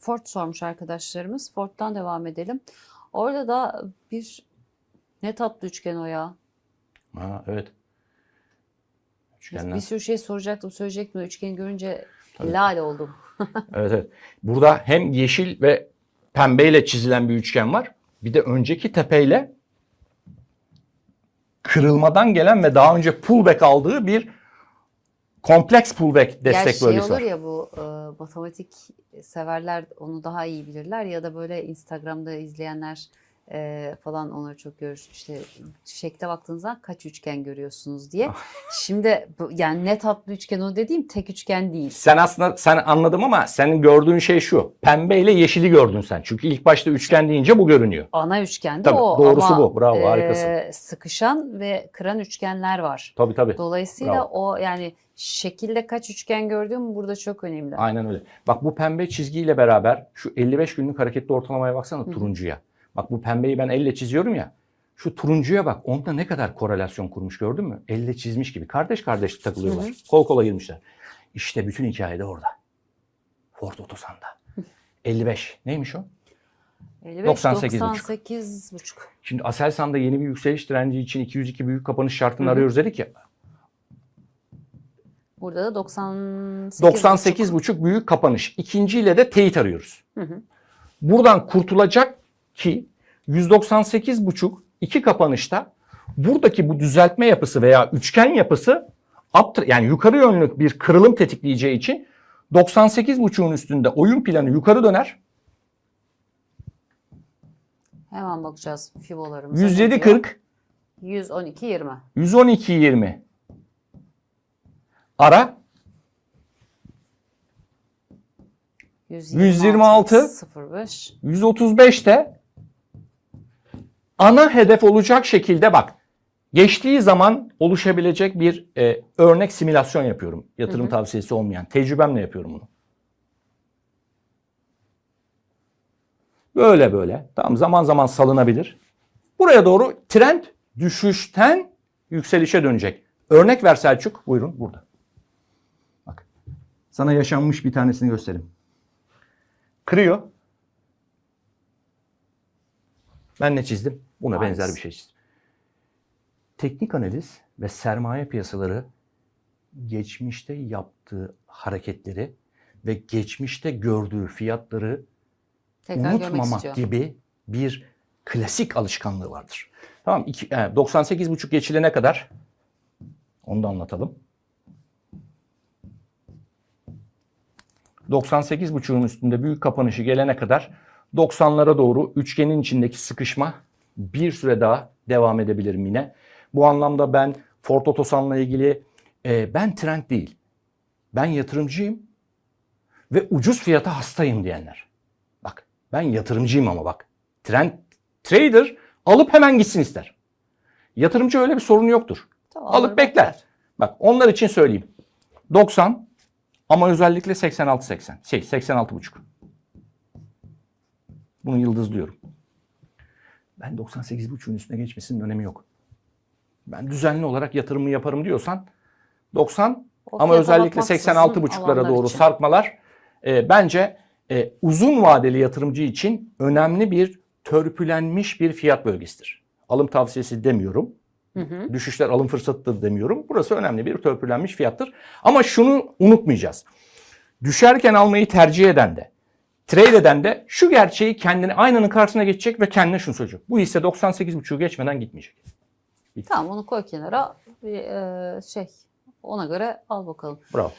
Ford sormuş arkadaşlarımız. Ford'dan devam edelim. Orada da bir ne tatlı üçgen o ya. Ha, evet. Üçgenler. bir sürü şey soracaktım, söyleyecektim. Üçgeni görünce Tabii. lale oldum. Evet, evet. Burada hem yeşil ve pembeyle çizilen bir üçgen var. Bir de önceki tepeyle kırılmadan gelen ve daha önce pullback aldığı bir kompleks pullback destek Gerçi şey bölgesi olur var. ya bu e, matematik severler onu daha iyi bilirler ya da böyle Instagram'da izleyenler e, falan onları çok görür. İşte şekle baktığınızda kaç üçgen görüyorsunuz diye. Ah. Şimdi bu- yani net hatlı üçgen o dediğim tek üçgen değil. Sen aslında sen anladım ama senin gördüğün şey şu. Pembe ile yeşili gördün sen. Çünkü ilk başta üçgen deyince bu görünüyor. Ana üçgen de Tabii, o doğrusu ama bu. Bravo, e, harikasın. sıkışan ve kıran üçgenler var. Tabii tabii. Dolayısıyla Bravo. o yani şekilde kaç üçgen gördüğüm burada çok önemli. Aynen öyle. Bak bu pembe çizgiyle beraber şu 55 günlük hareketli ortalamaya baksana turuncuya. Bak bu pembeyi ben elle çiziyorum ya. Şu turuncuya bak. Onda ne kadar korelasyon kurmuş gördün mü? Elle çizmiş gibi. Kardeş kardeş takılıyorlar. Hı hı. Kol kola girmişler. İşte bütün hikaye de orada. Ford Otosan'da. 55. Neymiş o? 55, 98 98 buçuk. Şimdi Aselsan'da yeni bir yükseliş direnci için 202 büyük kapanış şartını Hı hı. arıyoruz dedik ya. Burada da 98 98 buçuk büyük kapanış. İkinciyle de teyit arıyoruz. Hı hı. Buradan kurtulacak ki 198 buçuk iki kapanışta buradaki bu düzeltme yapısı veya üçgen yapısı yani yukarı yönlü bir kırılım tetikleyeceği için 98 buçuğun üstünde oyun planı yukarı döner. Hemen bakacağız fibolarımıza. 107 ne diyor? 40 112 20. 112 20 ara 126, 05. 135 de ana hedef olacak şekilde bak. Geçtiği zaman oluşabilecek bir e, örnek simülasyon yapıyorum. Yatırım Hı hı. tavsiyesi olmayan. Tecrübemle yapıyorum bunu. Böyle böyle. Tamam zaman zaman salınabilir. Buraya doğru trend düşüşten yükselişe dönecek. Örnek ver Selçuk. Buyurun burada. Bak. Sana yaşanmış bir tanesini göstereyim. Kırıyor. Ben ne çizdim? Buna Nice. benzer bir şey. Teknik analiz ve sermaye piyasaları geçmişte yaptığı hareketleri ve geçmişte gördüğü fiyatları Tekrar unutmamak gibi bir klasik alışkanlığı vardır. Tamam iki, e, 98,5 geçilene kadar onu da anlatalım. 98,5'un üstünde büyük kapanışı gelene kadar 90'lara doğru üçgenin içindeki sıkışma bir süre daha devam edebilir yine. Bu anlamda ben Ford Otosan'la ilgili e, ben trend değil, ben yatırımcıyım ve ucuz fiyata hastayım diyenler. Bak ben yatırımcıyım ama bak. Trend trader alıp hemen gitsin ister. Yatırımcı öyle bir sorunu yoktur. Tamam, Alıp bekler. bakar. Bak onlar için söyleyeyim. 90 ama özellikle 86-80. Şey 86,5. Bunu yıldızlıyorum. Ben 98,5'un üstüne geçmesinin önemi yok. Ben düzenli olarak yatırımı yaparım diyorsan 90 O ama özellikle bakmaksızın 86,5'lara alanlar doğru için. sarkmalar e, bence e, uzun vadeli yatırımcı için önemli bir törpülenmiş bir fiyat bölgesidir. Alım tavsiyesi demiyorum. Hı hı. Düşüşler alım fırsatıdır demiyorum. Burası önemli bir törpülenmiş fiyattır. Ama şunu unutmayacağız. Düşerken almayı tercih eden de, trade eden de şu gerçeği kendine aynanın karşısına geçecek ve kendine şunu söyleyecek. Bu hisse 98,5'u geçmeden gitmeyecek. Tamam onu koy kenara. Bir, e, şey ona göre al bakalım. Bravo.